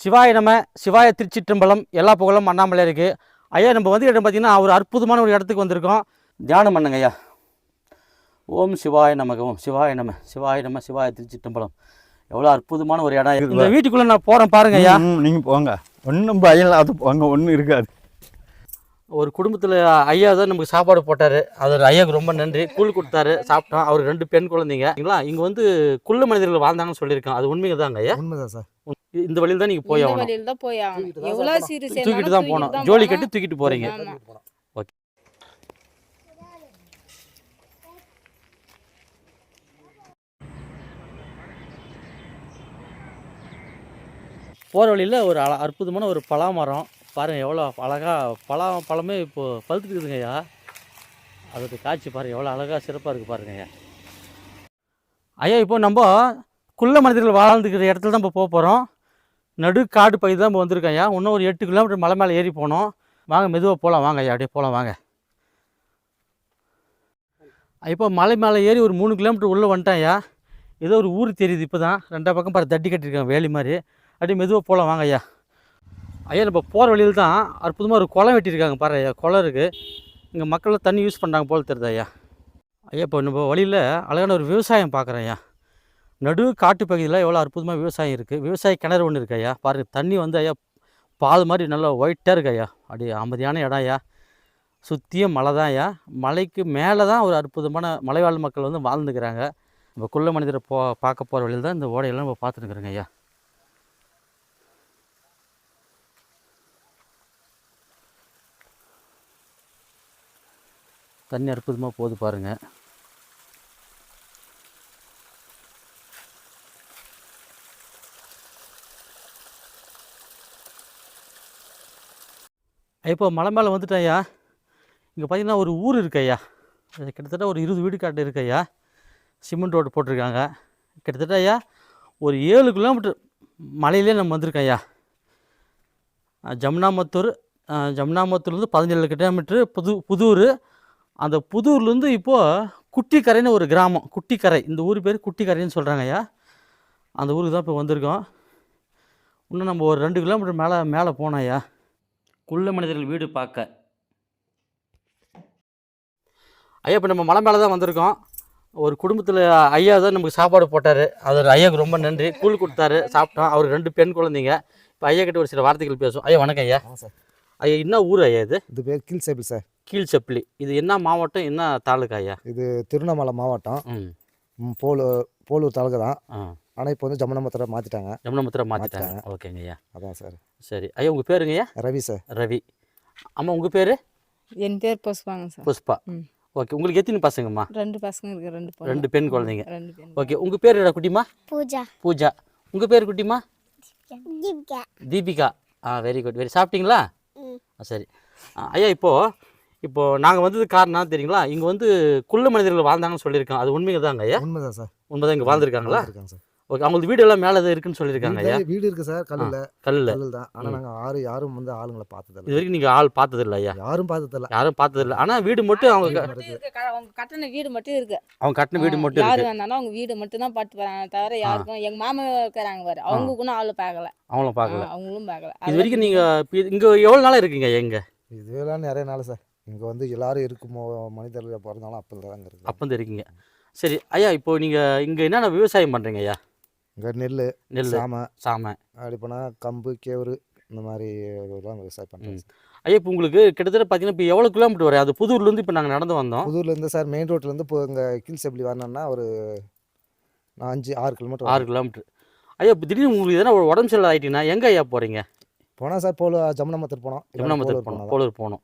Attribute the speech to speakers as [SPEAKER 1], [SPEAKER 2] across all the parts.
[SPEAKER 1] சிவாய நம சிவாய திருச்சிற்றம்பலம் எல்லா புகழும் அண்ணாமலை இருக்குது ஐயா நம்ம வந்து இடம் பார்த்தீங்கன்னா ஒரு அற்புதமான ஒரு இடத்துக்கு வந்திருக்கோம். தியானம் பண்ணுங்க ஐயா. ஓம் சிவாய நமக ஓம் சிவாய நம சிவாய நம சிவாய திருச்சிற்றம்பலம். எவ்வளோ அற்புதமான ஒரு இடம். இந்த வீட்டுக்குள்ளே நான் போகிறேன் பாருங்க ஐயா.
[SPEAKER 2] ம், நீங்க போங்க. ஒன்றும் பயம் இல்லாத போங்க ஒன்றும் இருக்காது.
[SPEAKER 1] ஒரு குடும்பத்தில் ஐயா தான் நமக்கு சாப்பாடு போட்டார். அது ஐயாவுக்கு ரொம்ப நன்றி. கூழ் கொடுத்தாரு சாப்பிட்டோம். அவர் ரெண்டு பெண் குழந்தைங்க. இங்கே வந்து குள்ள மனிதர்கள் வாழ்ந்தாங்கன்னு சொல்லியிருக்கேன் அது உண்மைங்க தாங்க ஐயா?
[SPEAKER 3] உண்மைதான் சார்.
[SPEAKER 1] இந்த வழியில் தான் நீங்கள் போய்
[SPEAKER 4] இந்த
[SPEAKER 1] ஆகணும்.
[SPEAKER 4] வழியில தான் போய் ஆகணும்.
[SPEAKER 3] தூக்கிட்டு தான்
[SPEAKER 4] எவ்வளவு
[SPEAKER 3] போகணும்.
[SPEAKER 4] சீரு
[SPEAKER 1] தூக்கிட்டு தான் போகணும். ஜோலி கட்டி தூக்கிட்டு போகிறீங்க
[SPEAKER 4] ஆமா.
[SPEAKER 1] போகிற வழியில் ஒரு அழ அற்புதமான ஒரு பலா மரம் பாருங்கள் எவ்வளோ அழகாக பலா பழமே இப்போது பழுத்துக்குதுங்க ஐயா. அதுக்கு காட்சி பாருங்கள் எவ்வளோ அழகாக சிறப்பாக இருக்குது பாருங்க ஐயா. ஐயா இப்போ நம்ம குள்ள மனிதர்கள் வாழ்ந்துக்கிற இடத்துல தான் இப்போ போக போகிறோம் நடு காடு பகுதி தான் இப்போ வந்திருக்கோம் ஐயா. இன்னும் ஒரு எட்டு கிலோமீட்டர் மலை மேலே ஏறி போனோம். வாங்க மெதுவாக போகலாம் வாங்க ஐயா அப்படியே போகலாம் வாங்க. இப்போ மலை மேலே ஏறி ஒரு மூணு கிலோமீட்டர் உள்ளே வந்துட்டேன் ஐயா. ஏதோ ஒரு ஊர் தெரியுது இப்போ தான் ரெண்டா பக்கம் பாரு தட்டி கட்டியிருக்காங்க வேலி மாதிரி. அப்படியே மெதுவாக போகலாம் வாங்க ஐயா. ஐயா நம்ம போகிற வழியில் தான் அற்புதமாக ஒரு குளம் வெட்டியிருக்காங்க பாரு ஐயா. குளம் இருக்குது இங்கே மக்கள் தண்ணி யூஸ் பண்ணுறாங்க போல் தெரியுது ஐயா. ஐயா இப்போ நம்ம வழியில் அழகான ஒரு விவசாயம் பார்க்குறேன் ஐயா. நடு காட்டு பகுதியில் எவ்வளோ அற்புதமாக விவசாயம் இருக்குது விவசாய கிணறு ஒன்று இருக்கு ஐயா. பாருங்கள் தண்ணி வந்து ஐயா பால் மாதிரி நல்லா ஒயிட்டாக இருக்கு ஐயா. அப்படி அமைதியான இடம் ஐயா. சுற்றியும் மலை தான் ஐயா. மலைக்கு மேலே தான் ஒரு அற்புதமான மலைவாழ் மக்கள் வந்து வாழ்ந்துக்கிறாங்க. நம்ம குள்ள மனிதரை போ பார்க்க போகிற வழியில் தான் இந்த ஓடையெல்லாம் நம்ம பார்த்துருக்குறோங்க ஐயா. தண்ணி அற்புதமாக போகுது பாருங்க. இப்போ மலை மேலே வந்துட்டேன் ஐயா. இங்கே பார்த்தீங்கன்னா ஒரு ஊர் இருக்கு ஐயா. கிட்டத்தட்ட ஒரு இருபது வீடு காட்டு இருக்கு ஐயா. சிமெண்ட் ரோடு போட்டிருக்காங்க. கிட்டத்தட்ட ஐயா ஒரு ஏழு கிலோமீட்டர் மலையிலே நம்ம வந்திருக்கோம் ஐயா. ஜமுனாமத்தூர் ஜமுனாமத்தூர்லேருந்து பதினேழு கிலோமீட்ரு புது புதூர். அந்த புதூர்லேருந்து இப்போது குட்டிக்கரைன்னு ஒரு கிராமம் குட்டிக்கரை. இந்த ஊர் பேர் குட்டிக்கரைன்னு சொல்கிறாங்க ஐயா. அந்த ஊருக்கு தான் இப்போ வந்திருக்கோம். இன்னும் நம்ம ஒரு ரெண்டு கிலோமீட்டர் மேலே மேலே போனோம் ஐயா. குள்ள மனிதர்கள் வீடு பார்க்க. ஐயா இப்போ நம்ம மலை மேலே தான் வந்திருக்கோம். ஒரு குடும்பத்தில் ஐயா தான் நமக்கு சாப்பாடு போட்டார். அது ஐயாவுக்கு ரொம்ப நன்றி. கூழ் கொடுத்தாரு சாப்பிட்டோம். அவர் ரெண்டு பெண் குழந்தைங்க. இப்போ ஐயா கிட்ட ஒரு சில வார்த்தைகள் பேசுவோம். ஐயா வணக்கம் ஐயா.
[SPEAKER 3] சார்.
[SPEAKER 1] ஐயா என்ன ஊர் ஐயா இது?
[SPEAKER 3] இது பேர் கீழ் சேபிள் சார்.
[SPEAKER 1] கீழ் செப்பிலி இது என்ன மாவட்டம் என்ன தாலுக்கா ஐயா?
[SPEAKER 3] இது திருவண்ணாமலை மாவட்டம். போலூர் போலூர் தாலுகா தான். ஆனால் இப்போ வந்து ஜமுனாமத்தரை மாற்றிட்டாங்க
[SPEAKER 1] ஜமுனமுத்திரை மாற்றிட்டாங்க ஓகேங்க ஐயா
[SPEAKER 3] அதான் சார்.
[SPEAKER 1] சரி. ஐயா உங்கள் பேருங்க ஐயா
[SPEAKER 3] ரவி சார்.
[SPEAKER 1] ரவி. அம்மா உங்கள் பேர்?
[SPEAKER 4] என் பேர் பொசுவாங்க சார்.
[SPEAKER 1] புஷ்பா. ஓகே உங்களுக்கு எத்தனை பசங்கம்மா?
[SPEAKER 4] ரெண்டு பசங்க இருக்கு ரெண்டு.
[SPEAKER 1] ரெண்டு பெண் குழந்தைங்க.
[SPEAKER 4] ரெண்டு பெண்
[SPEAKER 1] ஓகே உங்கள் பேர் என்ன குட்டிமா
[SPEAKER 5] பூஜா.
[SPEAKER 1] பூஜா. உங்கள் பேர் குட்டிமா
[SPEAKER 5] தீபிகா.
[SPEAKER 1] தீபிகா. ஆ வெரி குட் வெரி சாப்பிட்டீங்களா? சரி. ஐயா இப்போது இப்போது நாங்கள் வந்தது காரணம் தெரியுங்களா? இங்கே வந்து குள்ள மனிதர்கள் வாழ்ந்தாங்கன்னு சொல்லியிருக்கோம் அது உண்மைங்க தாங்க ஐயா?
[SPEAKER 3] உண்மைதான் சார்.
[SPEAKER 1] உண்மைதான் இங்கே வாழ்ந்துருக்காங்களா?
[SPEAKER 3] இருக்காங்க சார்.
[SPEAKER 1] ஓகே அவங்களுக்கு வீடு எல்லாம் மேலே இருக்குன்னு சொல்லியிருக்காங்க ஐயா.
[SPEAKER 3] வீடு- இருக்கு சார் கல்லில்.
[SPEAKER 1] கல்லில்.
[SPEAKER 3] கல்லில் தான். ஆனால் நாங்கள் ஆறு யாரும் வந்து ஆளுங்களை
[SPEAKER 1] இது
[SPEAKER 3] பார்த்ததில்ல.
[SPEAKER 1] வரைக்கும் நீங்கள் ஆள் பார்த்தது இல்லை ஐயா.
[SPEAKER 3] யாரும் பார்த்ததில்ல.
[SPEAKER 1] யாரும் பார்த்தது இல்லை ஆனால் வீடு மட்டும் அவங்க
[SPEAKER 4] வீடு
[SPEAKER 1] க-
[SPEAKER 4] மட்டும் இருக்கு. க- அவங்க கட்டின வீடு மட்டும் இருக்கு.
[SPEAKER 1] அவங்க கட்டின வீடு மட்டும்
[SPEAKER 4] யாரு
[SPEAKER 1] இருக்கு.
[SPEAKER 4] வேணாலும் அவங்க வீடு மட்டும் தான் பாட்டு போறாங்க தவிர யாருக்கும் எங்க மாமா இருக்கிறாங்க பாரு. அவங்க கூட ஆளு பார்க்கல.
[SPEAKER 1] அவங்களும் பார்க்கல.
[SPEAKER 4] அவங்களும் பார்க்கல.
[SPEAKER 1] இது வரைக்கும் நீங்கள் இங்கே எவ்வளோ நாளாக இருக்கீங்க எங்க
[SPEAKER 3] இதெல்லாம் நிறைய நாள் சார். இங்கே வந்து எல்லாரும் இருக்குமோ மனிதர்கள் பிறந்தாலும் அப்போ தான் இருக்கு
[SPEAKER 1] அப்போ இருக்கீங்க. சரி ஐயா இப்போ நீங்கள் இங்கே என்னென்ன விவசாயம் பண்ணுறீங்க ஐயா?
[SPEAKER 3] இங்கே நெல்
[SPEAKER 1] நெல்
[SPEAKER 3] சாமை
[SPEAKER 1] சாமை.
[SPEAKER 3] அப்படி போனால் கம்பு கேவுரு இந்த மாதிரி இதெல்லாம் விவசாயம் பண்ணுறோம்
[SPEAKER 1] ஐயா இப்போ உங்களுக்கு கிட்டத்தட்ட பார்த்தீங்கன்னா இப்போ எவ்வளோ கிலோமீட்டர் வரும் அது புதூர்லேருந்து இப்போ நாங்கள் நடந்து வந்தோம்.
[SPEAKER 3] புதூர்லேருந்து சார் மெயின் ரோட்லேருந்து இப்போ இங்கே கீழ் செப்பிலி வரணும்னா ஒரு அஞ்சு ஆறு கிலோமீட்டர்
[SPEAKER 1] ஆறு கிலோமீட்டர் ஐயா இப்போ திடீர்னு உங்களுக்கு எதனா உடம்பு சரியில்லை ஆகிட்டீங்கன்னா எங்கே ஐயா போகிறீங்க
[SPEAKER 3] போனால் சார் போல ஜமுனாமத்தர் போனோம்.
[SPEAKER 1] ஜமுனாமத்தர்
[SPEAKER 3] போனோம்
[SPEAKER 1] போலூர் போகணும்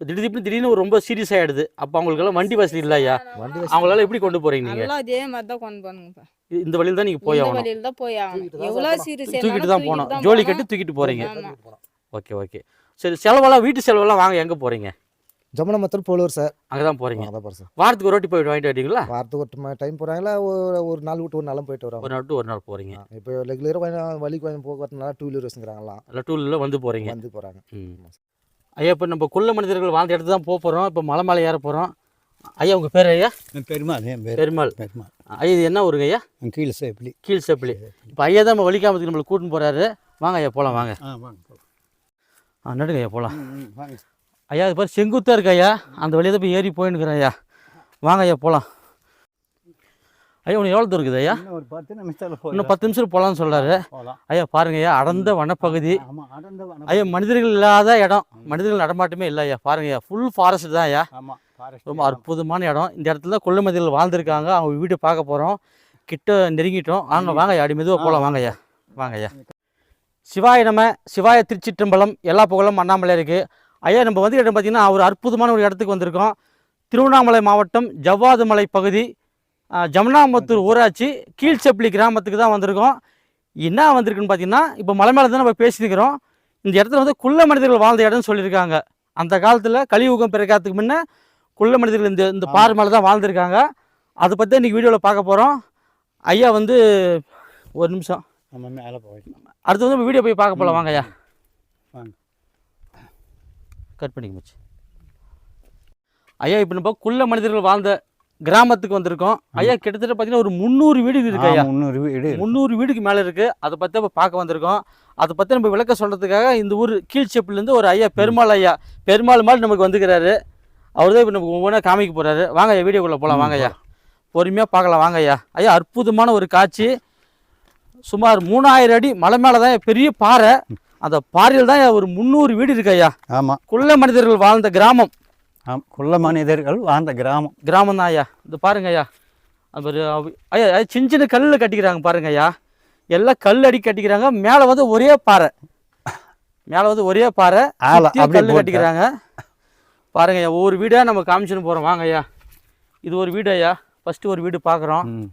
[SPEAKER 1] இப்போ திடீர்னு திடீர்னு ஒரு ரொம்ப சீரியஸ் ஆகிடுது அப்போ அவங்களுக்கெல்லாம் வண்டி வசதி இல்லை ஐயா
[SPEAKER 3] வண்டி
[SPEAKER 1] அவங்களால எப்படி கொண்டு போகிறீங்க நீங்கள்
[SPEAKER 4] இதே மாதிரி தான் கொண்டு போகணுங்கப்பா
[SPEAKER 1] இந்த வழியில் தான் நீங்கள் போய்
[SPEAKER 4] இந்த
[SPEAKER 1] ஆகணும்.
[SPEAKER 4] வழியில தான் போய் ஆகணும்.
[SPEAKER 3] தூக்கிட்டு தான்
[SPEAKER 1] தூக்கிட்டு போகணும். ஜோலி. கட்டி தூக்கிட்டு போகிறீங்க. Okay okay. சரி செலவெல்லாம் வீட்டு செலவெல்லாம் வாங்க. எங்கே போகிறீங்க
[SPEAKER 3] ஜமுனாமத்தர் போலூர் சார்.
[SPEAKER 1] அங்கே தான் போகிறீங்க
[SPEAKER 3] அதான் பாரு சார்.
[SPEAKER 1] வாரத்துக்கு ஒரு வாட்டி போயிட்டு வாங்கிட்டு வரீங்களா
[SPEAKER 3] வாரத்துக்கு ஒரு டைம் போகிறாங்களா ஒரு ஒரு நாள் விட்டு ஒரு நாளும் போயிட்டு
[SPEAKER 1] ஒரு
[SPEAKER 3] வரோம்
[SPEAKER 1] நாள் to ஒரு நாள் போகிறீங்க
[SPEAKER 3] இப்போ ரெகுலராக கொஞ்சம் வழி கொஞ்சம் போக்குவரத்துனால டூ வீலர் வச்சுக்கிறாங்களாம்.
[SPEAKER 1] இல்லை டூலில் வந்து போகிறீங்க
[SPEAKER 3] வந்து போகிறாங்க
[SPEAKER 1] ம். ஐயா இப்போ நம்ம குள்ள மனிதர்கள் வாழ்ந்த இடத்துல தான் போக போகிறோம் இப்போ மலை மலை ஏற போகிறோம் ஐயா உங்கள் பேர் ஐயா?
[SPEAKER 2] பெருமாள் என் பேர்
[SPEAKER 1] பெருமாள்.
[SPEAKER 2] பெருமாள்.
[SPEAKER 1] ஐயா இது என்ன ஊருங்க ஐயா?
[SPEAKER 2] கீழே சேப்பிலி
[SPEAKER 1] கீழ் செப்பிலி. இப்போ ஐயா தான் நம்ம வலிக்காமத்துக்கு நம்மளுக்கு கூட்டின்னு போகிறாரு வாங்க ஐயா போகலாம் வாங்க.
[SPEAKER 2] ஆ வாங்க.
[SPEAKER 1] ஆ நடுங்க ஐயா போகலாம் ஐயா இது பாரு செங்குத்தாக இருக்கு ஐயா. அந்த வழியாக தான் போய் ஏறி போயின்னுக்குறேன் ஐயா. வாங்க ஐயா போகலாம் ஐயா உனக்கு எவ்வளோ இருக்குது ஐயா?
[SPEAKER 2] ஒரு பத்து நிமிஷத்தில்
[SPEAKER 1] இன்னும். பத்து நிமிஷம் போகலான்னு சொல்கிறாரு ஐயா பாருங்க ஐயா அடர்ந்த வனப்பகுதி. ஐயா மனிதர்கள் இல்லாத இடம். மனிதர்கள் நடமாட்டமே இல்லை ஐயா. பாருங்க ஐயா ஃபுல் ஃபாரஸ்ட் தான் ஐயா. ரொம்ப அற்புதமான இடம். இந்த இடத்துல தான் கொள்ளை மதிகள் வாழ்ந்திருக்காங்க. அவங்க வீடு பார்க்க போகிறோம் கிட்ட நெருங்கிட்டோம். வாங்க வாங்க ஐயா அடி மெதுவாக போகலாம் வாங்க ஐயா வாங்க ஐயா. சிவாய நம சிவாய திருச்சிற்றம்பலம் எல்லா புகழும் அண்ணாமலை இருக்குது ஐயா நம்ம வந்து இடம் பார்த்தீங்கன்னா ஒரு அற்புதமான ஒரு இடத்துக்கு வந்திருக்கோம். திருவண்ணாமலை மாவட்டம் ஜவ்வாதுமலை பகுதி. ஆ, ஜமுனாமத்தூர் ஊராட்சி கீழ்ச்செப்பளி கிராமத்துக்கு தான் வந்திருக்கோம். என்ன வந்திருக்குன்னு பார்த்தீங்கன்னா இப்போ மலை மேலே தான் நம்ம பேசியிருக்கிறோம். இந்த இடத்துல வந்து குள்ள மனிதர்கள் வாழ்ந்த இடம்னு சொல்லியிருக்காங்க. அந்த காலத்தில் கலியுகம் பிறக்காததுக்கு முன்ன குள்ள மனிதர்கள் இந்த இந்த பாறை மேலே தான் வாழ்ந்திருக்காங்க. அதை பற்றி இன்றைக்கி வீடியோவில் பார்க்க போகிறோம் ஐயா வந்து ஒரு நிமிஷம். அடுத்து வந்து வீடியோ போய் பார்க்க போகலாம் வாங்க ஐயா.
[SPEAKER 2] வாங்க.
[SPEAKER 1] கட் பண்ணிக்க மச்சி ஐயா இப்போ நம்ம குள்ள மனிதர்கள் வாழ்ந்த கிராமத்துக்கு வந்திருக்கோம். ஐயா கிட்டத்தட்ட பார்த்தீங்கன்னா ஒரு முந்நூறு வீடு இருக்கு ஐயா.
[SPEAKER 2] முந்நூறு வீடு இருக்கு.
[SPEAKER 1] முந்நூறு வீடுக்கு மேலே இருக்குது அதை பற்றி இப்போ பார்க்க வந்திருக்கோம். அதை பற்றி நம்ம விளக்க சொல்கிறதுக்காக இந்த ஊர் கீழ்ச்செப்பிலேருந்து ஒரு ஐயா பெருமாள் ஐயா. பெருமாள் மாதிரி நமக்கு வந்துக்கிறாரு அவர் தான் இப்போ நமக்கு ஒவ்வொன்றா காமிக்க போகிறாரு வாங்க ஐயா வீடியோக்குள்ளே போகலாம் வாங்க ஐயா. பொறுமையாக பார்க்கலாம் வாங்க ஐயா. ஐயா அற்புதமான ஒரு காட்சி. சுமார் மூணாயிரம் அடி மலை மேலே தான் பெரிய பாறை. அந்த பாறையில் தான் ஒரு முந்நூறு வீடு இருக்கு ஐயா.
[SPEAKER 2] ஆமா.
[SPEAKER 1] குள்ள மனிதர்கள் வாழ்ந்த கிராமம்.
[SPEAKER 2] ஆம் குள்ள மனிதர்கள் வாழ்ந்த கிராமம்.
[SPEAKER 1] கிராமம் தான் ஐயா. இது பாருங்க ஐயா. அது ஐயா சின்ன சின்ன கல்லில் கட்டிக்கிறாங்க பாருங்க ஐயா. எல்லாம் கல் அடி கட்டிக்கிறாங்க. மேலே வந்து ஒரே பாறை. மேலே வந்து ஒரே பாறை. கல். கட்டிக்கிறாங்க. பாருங்க ஐயா ஒவ்வொரு வீடாக நம்ம காமிச்சுன்னு போகிறோம் வாங்க ஐயா. இது ஒரு வீடு ஐயா. ஃபஸ்ட்டு ஒரு வீடு பார்க்குறோம்
[SPEAKER 2] ம்.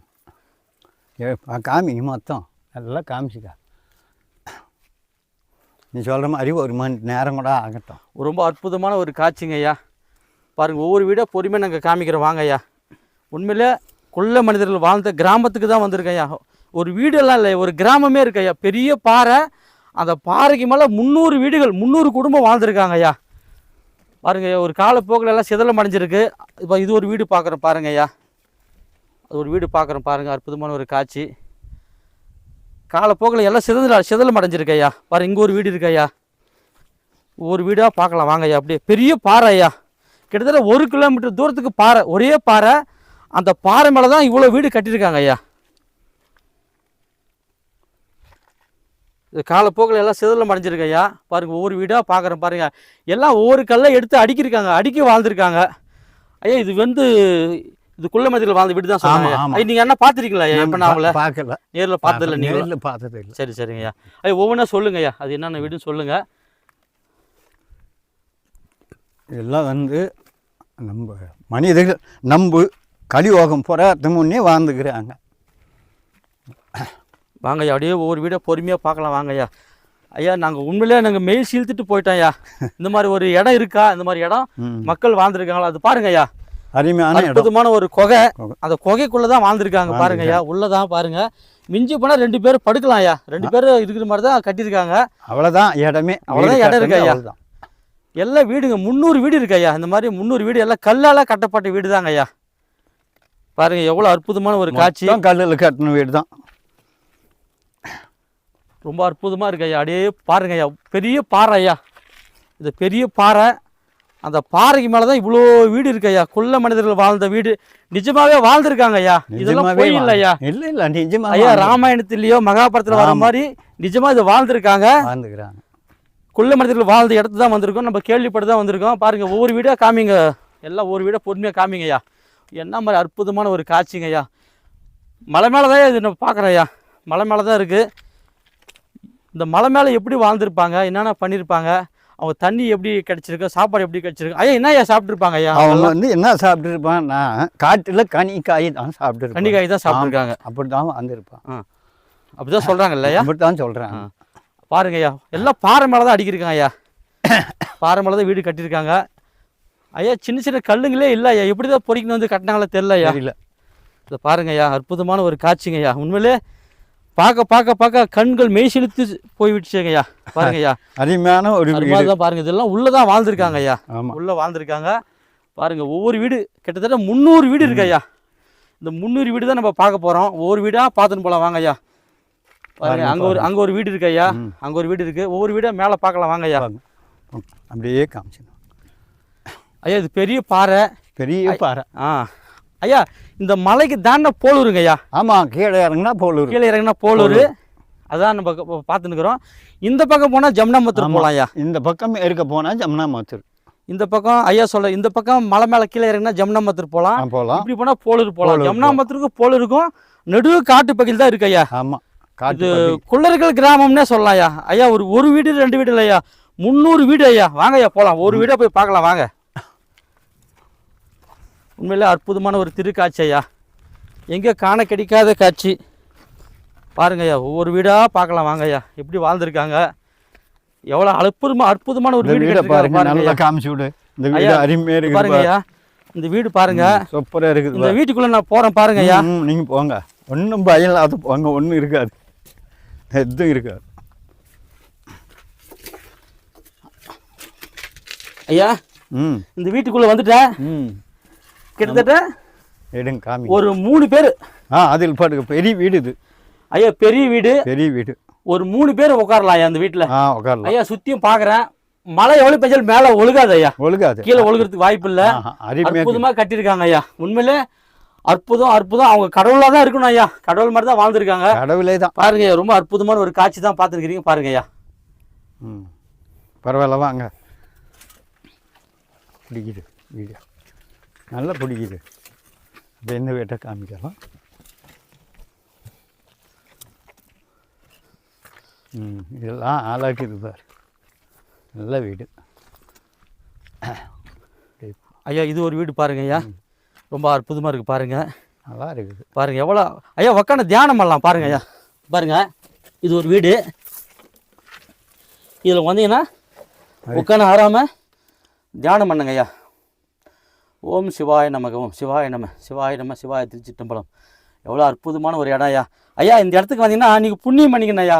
[SPEAKER 2] ஏ பா- காமிங்க மொத்தம். எல்லாம் காமிச்சிக்கா. நீ சொல்கிற மாதிரி ஒரு மணி நேரம் கூட ஆகட்டும்.
[SPEAKER 1] ரொம்ப அற்புதமான ஒரு காட்சிங்க ஐயா. பாருங்கள் ஒவ்வொரு வீடாக பொறுமையாக நாங்கள் காமிக்கிறோம். வாங்க ஐயா. உண்மையிலே குள்ள மனிதர்கள் வாழ்ந்த கிராமத்துக்கு தான் வந்திருக்கேன் ஐயா. ஒரு வீடெல்லாம் இல்லை ஒரு கிராமமே இருக்கு ஐயா. பெரிய பாறை அந்த பாறைக்கு மேலே முந்நூறு வீடுகள் முந்நூறு குடும்பம் வாழ்ந்துருக்காங்க ஐயா. பாருங்க ஐயா, ஒரு காலப்போக்கில் எல்லாம் சிதலம் அடைஞ்சிருக்கு. இப்போ இது ஒரு வீடு பார்க்குறோம் பாருங்க ஐயா. அது ஒரு வீடு பார்க்குறோம் பாருங்க அற்புதமான ஒரு காட்சி. காலப்போக்கில் எல்லாம் சிதல சிதலம் அடைஞ்சிருக்கு ஐயா. பாருங்க இங்கே ஒரு வீடு இருக்கு ஐயா. ஒரு வீடாக பார்க்கலாம். வாங்க ஐயா அப்படியே. பெரிய பாறை ஐயா. கிட்டத்தட்ட ஒரு கிலோமீட்டர் தூரத்துக்கு பாறை ஒரே பாறை. அந்த பாறை மேலே தான் இவ்வளோ வீடு கட்டியிருக்காங்க ஐயா. இது காலப்போக்கில் எல்லாம் சிதலம் அடைஞ்சிருக்கு ஐயா. பாருங்க ஒவ்வொரு வீடாக பார்க்குறேன் பாருங்க. எல்லாம் ஒவ்வொரு கல்லை எடுத்து அடிக்கிருக்காங்க அடிக்க வாழ்ந்துருக்காங்க. ஐயா இது வந்து இது குள்ள மதியில் வாழ்ந்த வீடு தான் சொன்னாங்க நீங்கள் என்ன பார்த்துருக்கீங்களா ஐயா? எப்போ நான் அவங்கள
[SPEAKER 2] பார்க்கல.
[SPEAKER 1] நேரில் பார்த்ததில்ல
[SPEAKER 2] நேரில் பார்த்தது இல்லை.
[SPEAKER 1] சரி சரிங்க ஐயா. ஐயா ஒவ்வொன்றா சொல்லுங்க ஐயா. அது என்னென்ன வீடுன்னு சொல்லுங்க.
[SPEAKER 2] இதெல்லாம் வந்து நம்ம மனிதர்கள் நம்பு கலியோகம் போகிறதுக்கு முன்னே வாழ்ந்துக்கிறாங்க.
[SPEAKER 1] வாங்க ஐயா அப்படியே ஒவ்வொரு வீடாக பொறுமையாக பார்க்கலாம் வாங்க ஐயா நாங்கள் உண்மையிலேயே நாங்கள் மெயில் சீழ்த்துட்டு போயிட்டோம் ஐயா இந்த மாதிரி ஒரு இடம் இருக்கா? இந்த மாதிரி இடம். மக்கள் வாழ்ந்துருக்காங்களா? அது பாருங்க ஐயா
[SPEAKER 2] அருமையான
[SPEAKER 1] அற்புதமான ஒரு குகை. அந்த குகைக்குள்ளே தான் வாழ்ந்துருக்காங்க. பாருங்க ஐயா உள்ளதான் பாருங்க. மிஞ்சி போனால் ரெண்டு பேர் படுக்கலாம் ஐயா ரெண்டு பேர் இருக்கிற மாதிரி தான் கட்டியிருக்காங்க.
[SPEAKER 2] அவ்வளோதான் இடமே.
[SPEAKER 1] அவ்வளவுதான்
[SPEAKER 2] வீடு
[SPEAKER 1] இடம் இருக்கு ஐயா. எல்லாம் வீடுங்க. முந்நூறு வீடு இருக்கு ஐயா. இந்த மாதிரி முந்நூறு வீடு எல்லாம் கல்லால் கட்டப்பட்ட வீடு தாங்க ஐயா. பாருங்க எவ்வளோ அற்புதமான ஒரு காட்சி.
[SPEAKER 2] கல்லில் கட்டின வீடு தான்
[SPEAKER 1] ரொம்ப அற்புதமாக இருக்கு ஐயா. அப்படியே பாருங்க ஐயா. பெரிய பாறை ஐயா. இது பெரிய பாறை அந்த பாறைக்கு மேலே தான் இவ்வளோ வீடு இருக்கு ஐயா. குள்ள மனிதர்கள் வாழ்ந்த வீடு. நிஜமாவே வாழ்ந்திருக்காங்க ஐயா. இதெல்லாம் பொய் இல்லை ஐயா.
[SPEAKER 2] இல்ல இல்ல நிஜமா
[SPEAKER 1] ஐயா ராமாயணத்திலேயோ மகாபாரத்தில் வர. மாதிரி நிஜமா இது வாழ்ந்திருக்காங்க.
[SPEAKER 2] வாழ்ந்துக்கிறாங்க
[SPEAKER 1] குள்ள மனிதர்கள் வாழ்ந்த இடத்து தான் வந்திருக்கோம். நம்ம கேள்விப்பட்டு தான் வந்திருக்கோம். பாருங்க ஒவ்வொரு வீடாக காமிங்க. எல்லாம் ஒவ்வொரு வீடாக பொறுமையாக காமிங்க ஐயா என்ன மாதிரி அற்புதமான ஒரு காட்சிங்க ஐயா மலை மேலே தான் இது நம்ம பார்க்குறோம் ஐயா மலை மேலே தான் இருக்குது இந்த மலை மேலே எப்படி வாழ்ந்திருப்பாங்க? என்னென்ன பண்ணியிருப்பாங்க அவங்க தண்ணி எப்படி கிடைச்சிருக்கு? சாப்பாடு எப்படி கிடைச்சிருக்கு? ஐயா என்ன ஐயா சாப்பிட்ருப்பாங்க ஐயா
[SPEAKER 2] அவங்க வந்து என்ன சாப்பிட்டு இருப்பான்னா காட்டுல கனி காய் தான் சாப்பிட்டு
[SPEAKER 1] கண்டிக்காய் தான் சாப்பிட்ருக்காங்க
[SPEAKER 2] அப்படிதான் வந்திருப்பான்
[SPEAKER 1] அப்படிதான் சொல்கிறாங்க ஐயா?
[SPEAKER 2] அப்படித்தான் சொல்றேன்
[SPEAKER 1] பாருங்க ஐயா எல்லாம் பாறை மேலே தான் அடிக்கிருக்காங்க ஐயா. பாறை மேலே தான் வீடு கட்டியிருக்காங்க. ஐயா சின்ன சின்ன கல்லுங்களே இல்லை ஐயா எப்படி தான் பொறிக்கணும் வந்து கட்டினாங்களே தெரில ஐயா.
[SPEAKER 2] தெரியல.
[SPEAKER 1] இதை பாருங்க ஐயா அற்புதமான ஒரு காட்சிங்க ஐயா. உண்மையிலே பார்க்க பார்க்க பார்க்க கண்கள் மெய் செலுத்து போய்விட்டுச்சுங்க ஐயா. பாருங்க ஐயா.
[SPEAKER 2] அருமையான ஒரு
[SPEAKER 1] தான் பாருங்க இதெல்லாம் உள்ளே தான் வாழ்ந்திருக்காங்க ஐயா. உள்ளே வாழ்ந்திருக்காங்க. பாருங்க ஒவ்வொரு வீடு கிட்டத்தட்ட முந்நூறு வீடு இருக்கு ஐயா. இந்த முந்நூறு வீடு தான் நம்ம பார்க்க போகிறோம் ஒவ்வொரு வீடாக பார்த்துன்னு போகலாம் வாங்க ஐயா. பாருங்க அங்க ஒரு அங்க ஒரு வீடு இருக்கு ஐயா. அங்க ஒரு வீடு இருக்கு. ஒவ்வொரு வீடா மேல பார்க்கலாம் வாங்க ஐயா.
[SPEAKER 2] அப்படியே காமிச்சிடும்
[SPEAKER 1] ஐயா இது பெரிய பாறை.
[SPEAKER 2] பெரிய பாறை.
[SPEAKER 1] ஆ. ஐயா இந்த மலைக்கு தாண்ட போலூருங்க ஐயா.
[SPEAKER 2] ஆமாம் கீழே இறங்குனா போலூர்
[SPEAKER 1] கீழே இறங்கினா போலூர் அதான் நம்ம பார்த்துன்னு இருக்கிறோம் இந்த பக்கம் போனால் ஜம்னாமத்தூர்
[SPEAKER 2] ஆமா.
[SPEAKER 1] போகலாம் ஐயா.
[SPEAKER 2] இந்த பக்கம் இருக்க போனால் ஜமுனா மாத்தூர்
[SPEAKER 1] இந்த பக்கம் ஐயா சொல்ல இந்த பக்கம் மலை மேலே கீழே இறங்கினா ஜம்னாமத்தூர் போகலாம்
[SPEAKER 2] போகலாம்
[SPEAKER 1] இப்படி போனால் போலூர் போகலாம் ஜம்னாமத்தூருக்கு போலூருக்கும் நடு காட்டு பகுதியில் தான் இருக்கு ஐயா.
[SPEAKER 2] ஆமாம்
[SPEAKER 1] இது. குள்ளர்கள் கிராமம்னே சொல்லலாம் ஐயா ஒரு ஒரு வீடு ரெண்டு வீடு இல்லை ஐயா முந்நூறு வீடு ஐயா. வாங்க ஐயா போகலாம் ஒரு வீடை போய் பார்க்கலாம் வாங்க. உண்மையிலே அற்புதமான ஒரு திருக்காட்சி ஐயா. எங்கே காண கிடைக்காத காட்சி. பாருங்க ஐயா ஒவ்வொரு வீடாக பார்க்கலாம் வாங்க ஐயா. எப்படி வாழ்ந்திருக்காங்க. எவ்வளோ அற்புதமா அற்புதமான ஒரு வீடு
[SPEAKER 2] பாருங்க. காமிச்சு விடு. இந்த வீடு அருமையாக இருக்குது
[SPEAKER 1] பாருங்க ஐயா. இந்த வீடு பாருங்க.
[SPEAKER 2] சூப்பராக இருக்குது
[SPEAKER 1] இந்த வீட்டுக்குள்ள நான் போறேன் பாருங்க ஐயா.
[SPEAKER 2] ம், நீங்க போங்க. ஒன்றும் பயம் இல்லாத போங்க ஒன்றும் இருக்காது. எதுவும் இருக்காது.
[SPEAKER 1] ஐயா
[SPEAKER 2] ம்.
[SPEAKER 1] இந்த வீட்டுக்குள்ள வந்துட்டேன்
[SPEAKER 2] ம்.
[SPEAKER 1] கிட்டத்தட்ட
[SPEAKER 2] எடுங்க காமி
[SPEAKER 1] ஒரு மூணு பேர்.
[SPEAKER 2] ஆ அதில் பாட்டுக்கு பெரிய வீடு இது.
[SPEAKER 1] ஐயா பெரிய வீடு.
[SPEAKER 2] பெரிய வீடு.
[SPEAKER 1] ஒரு மூணு பேர் உட்காரலாம் ஐயா அந்த வீட்டுல.
[SPEAKER 2] ஆ உட்காரலாம்
[SPEAKER 1] ஐயா சுத்தியும் பாக்குறேன். மழை எவ்வளவு பெஞ்சாலும் மேல ஒழுகாது ஐயா.
[SPEAKER 2] ஒழுகாது.
[SPEAKER 1] கீழே ஒழுகிறதுக்கு வாய்ப்பு இல்ல.
[SPEAKER 2] ஆஹா, அருமையா
[SPEAKER 1] அற்புதமா கட்டியிருக்காங்க ஐயா. உண்மையிலே அற்புதம் அற்புதம். அவங்க கடவுளா தான் இருக்கணும் ஐயா. கடவுள் மாதிரி தான் வாழ்ந்திருக்காங்க.
[SPEAKER 2] கடவுளே தான்
[SPEAKER 1] பாருங்க ரொம்ப அற்புதமான ஒரு காட்சி தான் பார்த்துருக்கிறீங்க. பாருங்க ஐயா.
[SPEAKER 2] ம். பரவாயில்ல வாங்க. பிடிக்குது வீடு நல்லா பிடிக்குது. இப்போ எந்த வீட்டை காமிக்கலாம்? ம் இதெல்லாம் ஆளாக்குது பார். நல்ல வீடு.
[SPEAKER 1] ஐயா இது ஒரு வீடு பாருங்க ஐயா. ரொம்ப அற்புதமா இருக்கு பாருங்க.
[SPEAKER 2] நல்லா இருக்குது.
[SPEAKER 1] பாருங்க எவ்வளோ ஐயா உக்காந்து தியானம் பண்ணலாம் பாருங்க ஐயா. பாருங்க இது ஒரு வீடு. இதில் வந்தீங்கன்னா உட்காந்து ஆறாம தியானம் பண்ணுங்க ஐயா. ஓம் சிவாய நமக ஓம் சிவாய நம சிவாய நம சிவாய திருச்சிட்டம்பலம் எவ்வளோ அற்புதமான ஒரு இடம் ஐயா. ஐயா இந்த இடத்துக்கு வந்தீங்கன்னா நீங்கள் புண்ணியம் பண்ணிக்கணும் ஐயா.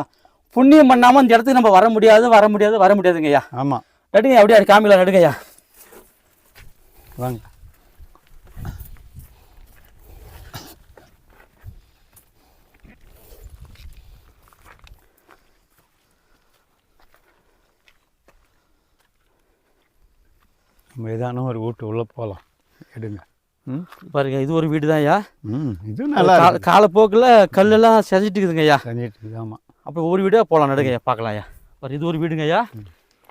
[SPEAKER 1] புண்ணியம் பண்ணாமல் இந்த இடத்துக்கு நம்ம வர முடியாது வர முடியாது வர முடியாதுங்க ஐயா.
[SPEAKER 2] ஆமாம்
[SPEAKER 1] நடுங்க அப்படியே காமில நடுங்க ஐயா.
[SPEAKER 2] வாங்க. ஏதான ஒரு வீட்டு உள்ளே போகலாம் எடுங்க. ம்?
[SPEAKER 1] பாருங்க இது ஒரு வீடு தான் ஐயா
[SPEAKER 2] ம் இது நல்லா
[SPEAKER 1] காலப்போக்கில் கல்லெல்லாம் செஞ்சுட்டு இருக்குதுங்க ஐயா
[SPEAKER 2] செஞ்சிட்டு இருக்குது ஆமாம்
[SPEAKER 1] அப்போ ஒரு வீடாக போகலாம் நடுங்க ஐயா பார்க்கலாம் ஐயா பாரு இது ஒரு வீடுங்க ஐயா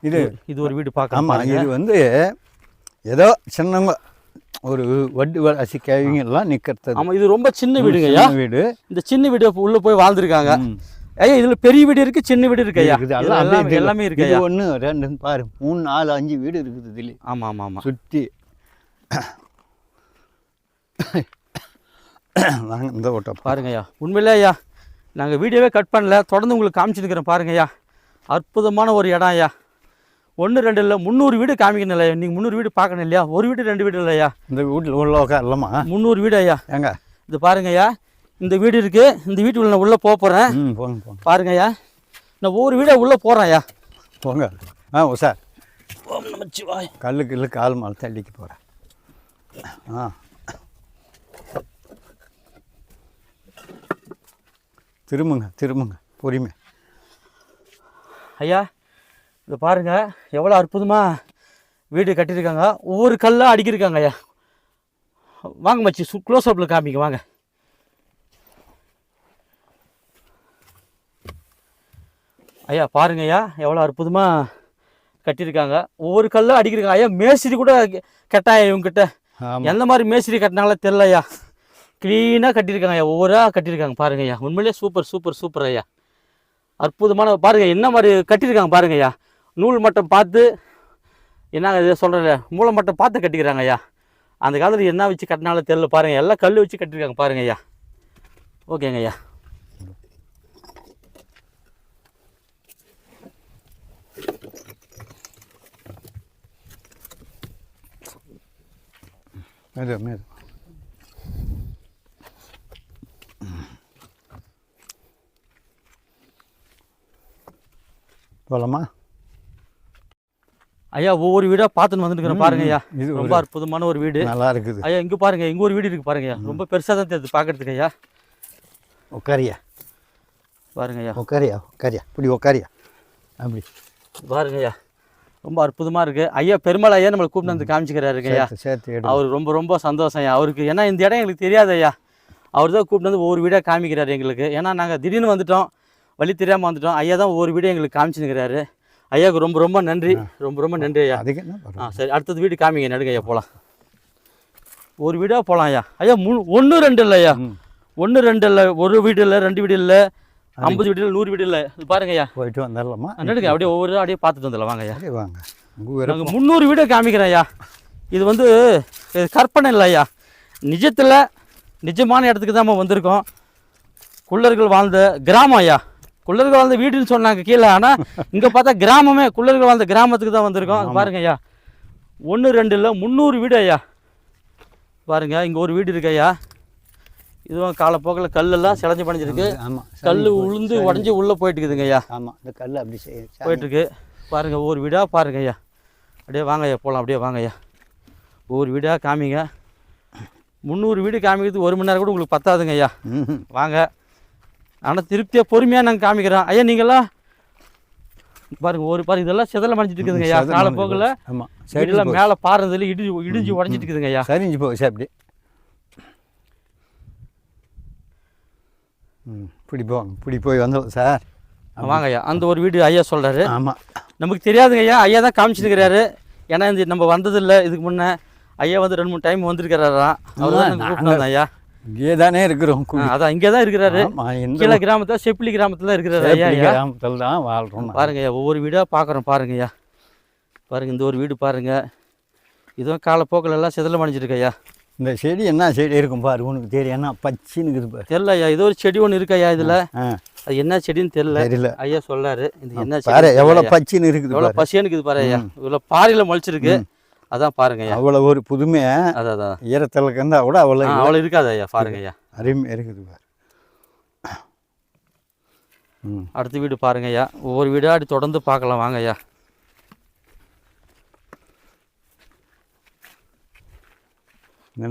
[SPEAKER 2] இது
[SPEAKER 1] இது ஒரு வீடு பார்க்கலாம்
[SPEAKER 2] ஆமாம். இது வந்து ஏதோ சின்னவங்க ஒரு வட்டி வளர்ச்சி கேவிங்கெல்லாம் நிற்கிறது
[SPEAKER 1] ஆமா இது ரொம்ப சின்ன வீடுங்க ஐயா
[SPEAKER 2] வீடு.
[SPEAKER 1] இந்த சின்ன வீடு உள்ள போய் வாழ்ந்துருக்காங்க. ஐயா இதுல பெரிய வீடு இருக்கு சின்ன வீடு இருக்கு ஐயா.
[SPEAKER 2] இருக்குது. எல்லாம்
[SPEAKER 1] எல்லாமே
[SPEAKER 2] அப்படியே
[SPEAKER 1] எல்லாமே இருக்கு
[SPEAKER 2] இது
[SPEAKER 1] ஐயா
[SPEAKER 2] ஒன்று ரெண்டு பாரு மூணு நாலு அஞ்சு வீடு இருக்குது இதுல.
[SPEAKER 1] ஆமா ஆமா ஆமா
[SPEAKER 2] சுற்றி நாங்கள் இந்த ஓட்ட
[SPEAKER 1] பாருங்க. ஐயா. உண்மையிலே ஐயா நாங்க வீடியோவே கட் பண்ணல. தொடர்ந்து உங்களுக்கு காமிச்சிருக்கிறோம் பாருங்க ஐயா. அற்புதமான ஒரு இடம் ஐயா. ஒன்று ரெண்டு இல்லை முந்நூறு வீடு காமிக்கணும் இல்லையா நீங்கள் முந்நூறு வீடு பார்க்கணும் இல்லையா? ஒரு வீடு ரெண்டு வீடு இல்லையா
[SPEAKER 2] இந்த வீட்டில் உள்ள உட்காரலாமா?
[SPEAKER 1] முந்நூறு வீடு ஐயா.
[SPEAKER 2] ஏங்க?
[SPEAKER 1] இது பாருங்க ஐயா. இந்த வீடு இருக்கு. இந்த வீட்டுக்குள்ள நான் உள்ளே போக போகிறேன்
[SPEAKER 2] ம் போங்க போங்க.
[SPEAKER 1] பாருங்க ஐயா. நான் ஒவ்வொரு வீடாக உள்ளே போகிறேன் ஐயா.
[SPEAKER 2] போங்க. ஆ ஓ சார்.
[SPEAKER 1] ஓம் நமச்சிவாய்
[SPEAKER 2] கல்லு கல்லு கால் மேலே தள்ளிக்கு போகிறேன் ஆ. திரும்புங்க திரும்புங்க. பொறுமை.
[SPEAKER 1] ஐயா இதை பாருங்க. எவ்வளோ அற்புதமாக வீடு கட்டியிருக்காங்க. ஒவ்வொரு கல்லாக அடிக்கிருக்காங்க ஐயா. வாங்க மச்சி க்ளோஸ் அப்பில் காமிங்க வாங்க. ஐயா பாருங்க ஐயா எவ்வளோ அற்புதமாக கட்டியிருக்காங்க. ஒவ்வொரு கல்லும் அடிக்கிருக்காங்க ஐயா மேஸ்திரி கூட கெட்டாயா இவங்ககிட்ட எந்த மாதிரி மேஸ்திரி கட்டினாங்களோ தெரில ஐயா. க்ளீனாக கட்டியிருக்காங்க ஐயா. ஒவ்வொரு கட்டியிருக்காங்க. பாருங்க ஐயா. உண்மையிலேயே சூப்பர் சூப்பர் சூப்பர் ஐயா. அற்புதமான பாருங்க என்ன மாதிரி கட்டியிருக்காங்க பாருங்க ஐயா. நூல் மட்டம் பார்த்து என்னங்க இதை சொல்கிறேன் மூளை மட்டம் பார்த்து கட்டிக்கிறாங்க ஐயா. அந்த காலத்தில் என்ன வச்சு கட்டினாலும் தெரில பாருங்க. எல்லாம் கல் வச்சு கட்டியிருக்காங்க பாருங்க ஐயா. ஓகேங்க ஐயா.
[SPEAKER 2] மெது மெது போகலாமா
[SPEAKER 1] ஐயா ஒவ்வொரு வீடாக பார்த்துன்னு வந்துட்டு பாருங்க ஐயா.
[SPEAKER 2] இது
[SPEAKER 1] ரொம்ப அற்புதமான ஒரு வீடு.
[SPEAKER 2] நல்லா இருக்குது.
[SPEAKER 1] ஐயா இங்கே பாருங்க இங்கே ஒரு வீடு இருக்கு பாருங்க ஐயா. ரொம்ப பெருசாக தான் தெரியுது பார்க்கறதுக்கு ஐயா.
[SPEAKER 2] உட்காரியா
[SPEAKER 1] பாருங்க ஐயா.
[SPEAKER 2] உட்காரியா உட்காரியா இப்படி உட்காரியா அப்படி.
[SPEAKER 1] பாருங்க ஐயா. ரொம்ப அற்புதமாக இருக்குது ஐயா பெருமாள் ஐயா நம்மளை கூப்பிட்டு வந்து காமிச்சிக்கிறாருங்க ஐயா. அவர் ரொம்ப ரொம்ப சந்தோஷம் ஐயா. அவருக்கு ஏன்னா இந்த இடம் எங்களுக்கு தெரியாது ஐயா. அவர் தான் கூப்பிட்டு வந்து ஒவ்வொரு வீடாக காமிக்கிறாரு எங்களுக்கு. ஏன்னா நாங்கள் திடீர்னு வந்துட்டோம். வழி தெரியாமல் வந்துட்டோம். ஐயா தான் ஒவ்வொரு வீடியோ எங்களுக்கு காமிச்சுனுக்கிறாரு ஐயாவுக்கு ரொம்ப ரொம்ப நன்றி. ரொம்ப ரொம்ப நன்றி ஐயா. ஆ சரி அடுத்தது வீடு காமிங்க. நடுங்க ஐயா போகலாம் ஒரு வீடாக போகலாம் ஐயா. ஐயா மூணு ஒன்று ரெண்டு இல்லை ஐயா. ஒன்று ரெண்டு இல்லை ஒரு வீடு இல்லை ரெண்டு வீடு இல்லை. ஐம்பது வீடு இல்லை நூறு வீடு இல்லை. இது பாருங்க ஐயா.
[SPEAKER 2] போயிட்டு வந்துடலாமா
[SPEAKER 1] நடுங்க அப்படியே ஒவ்வொரு அப்படியே பார்த்துட்டு வந்துடலாம். வாங்க ஐயா.
[SPEAKER 2] வாங்க.
[SPEAKER 1] நாங்கள் முந்நூறு வீடை காமிக்கிறேன் ஐயா. இது வந்து இது கற்பனை இல்லை ஐயா. நிஜத்தில் நிஜமான இடத்துக்கு தான் வந்திருக்கோம். குள்ளர்கள் வாழ்ந்த கிராமம் ஐயா. குள்ளர்கள் வாழ்ந்த வீடுன்னு சொன்னாங்க கீழே ஆனால் இங்கே பார்த்தா கிராமமே குள்ளர்கள் வாழ்ந்த கிராமத்துக்கு தான் வந்திருக்கோம். பாருங்க ஐயா. ஒன்று ரெண்டு இல்லை முந்நூறு வீடு ஐயா. பாருங்க இங்கே ஒரு வீடு இருக்கு ஐயா. இதுவும் காலப்போக்கில் கல்லெல்லாம் சிலஞ்சு பணிஞ்சிருக்கு.
[SPEAKER 2] ஆமாம்
[SPEAKER 1] கல் உளுந்து உடஞ்சி உள்ளே போயிட்டு இருக்குதுங்க ஐயா.
[SPEAKER 2] ஆமாம் இந்த கல் அப்படி செய்ய
[SPEAKER 1] போயிட்டுருக்கு. பாருங்கள் ஒவ்வொரு வீடாக பாருங்க ஐயா. அப்படியே வாங்க ஐயா போகலாம் அப்படியே வாங்க ஐயா. ஒவ்வொரு வீடாக காமிங்க. முந்நூறு வீடு காமிக்கிறதுக்கு ஒரு மணி நேரம் கூட உங்களுக்கு பத்தாதுங்க ஐயா.
[SPEAKER 2] ம்
[SPEAKER 1] வாங்க. ஆனால் திருப்தியாக பொறுமையாக நாங்கள் காமிக்கிறோம். ஐயா நீங்களாம் பாருங்க ஒரு பாருங்க இதெல்லாம் சிதல மடிஞ்சிட்டு இருக்குதுங்க ஐயா. காலப்போக்கில்
[SPEAKER 2] ஆமாம் சரி
[SPEAKER 1] வீடெல்லாம் மேலே பாருறதுல இடிஞ்சு இடிஞ்சு உடஞ்சிட்டு இருக்குதுங்க ஐயா.
[SPEAKER 2] சரிஞ்சு போச்சு அப்படி. இப்படி போங்க இப்படி போய் வந்தோம் சார்.
[SPEAKER 1] வாங்க ஐயா அந்த ஒரு வீடு ஐயா சொல்கிறாரு
[SPEAKER 2] ஆமாம்
[SPEAKER 1] நமக்கு தெரியாதுங்க ஐயா ஐயா தான் காமிச்சிருக்கிறாரு. ஏன்னா இந்த நம்ம வந்ததில்லை. இதுக்கு முன்னே ஐயா வந்து ரெண்டு மூணு டைம் வந்திருக்கிறாராம் அவர் தான் ஐயா.
[SPEAKER 2] இங்கே தானே இருக்கிறோம்
[SPEAKER 1] அதான் இங்கே தான் இருக்கிறாரு கீழே கிராமத்தில் செப்பிலி கிராமத்தில் இருக்கிறாரு ஐயா ஐயா.
[SPEAKER 2] கிராமத்தில் தான் வாழ்கிறோம்
[SPEAKER 1] பாருங்க ஐயா ஒவ்வொரு வீடாக பார்க்குறோம் பாருங்க ஐயா பாருங்க இந்த ஒரு வீடு பாருங்க. இதுவும் காலப்போக்கில் எல்லாம் சிதலம் அடைஞ்சிருக்கு ஐயா.
[SPEAKER 2] இந்த செடி என்ன செடி இருக்கும் பாரு உனக்கு தெரியும். என்ன பச்சின்னு இருக்குது பாரு.
[SPEAKER 1] தெரில ஐயா இது ஒரு செடி ஒன்று இருக்கு ஐயா இதில். அது என்ன செடின்னு தெரில
[SPEAKER 2] தெரியல.
[SPEAKER 1] ஐயா சொல்லாரு இது என்ன
[SPEAKER 2] பாரு எவ்வளோ பச்சின்னு இருக்குது
[SPEAKER 1] எவ்வளோ பசியான்னு இருக்குது பாரு ஐயா. இவ்வளோ பாறையில் முளைச்சிருக்கு. அதான் பாருங்க ஐயா.
[SPEAKER 2] அவ்வளோ ஒரு புதுமை
[SPEAKER 1] அதான் அதான்.
[SPEAKER 2] ஈரத்தில் இருந்தால் கூட அவ்வளோ
[SPEAKER 1] அவ்வளோ இருக்காது ஐயா பாருங்க ஐயா.
[SPEAKER 2] அருமையாக இருக்குது பாரு.
[SPEAKER 1] அடுத்த வீடு பாருங்க ஐயா. ஒவ்வொரு வீடாக அப்படி தொடர்ந்து பார்க்கலாம். வாங்க ஐயா.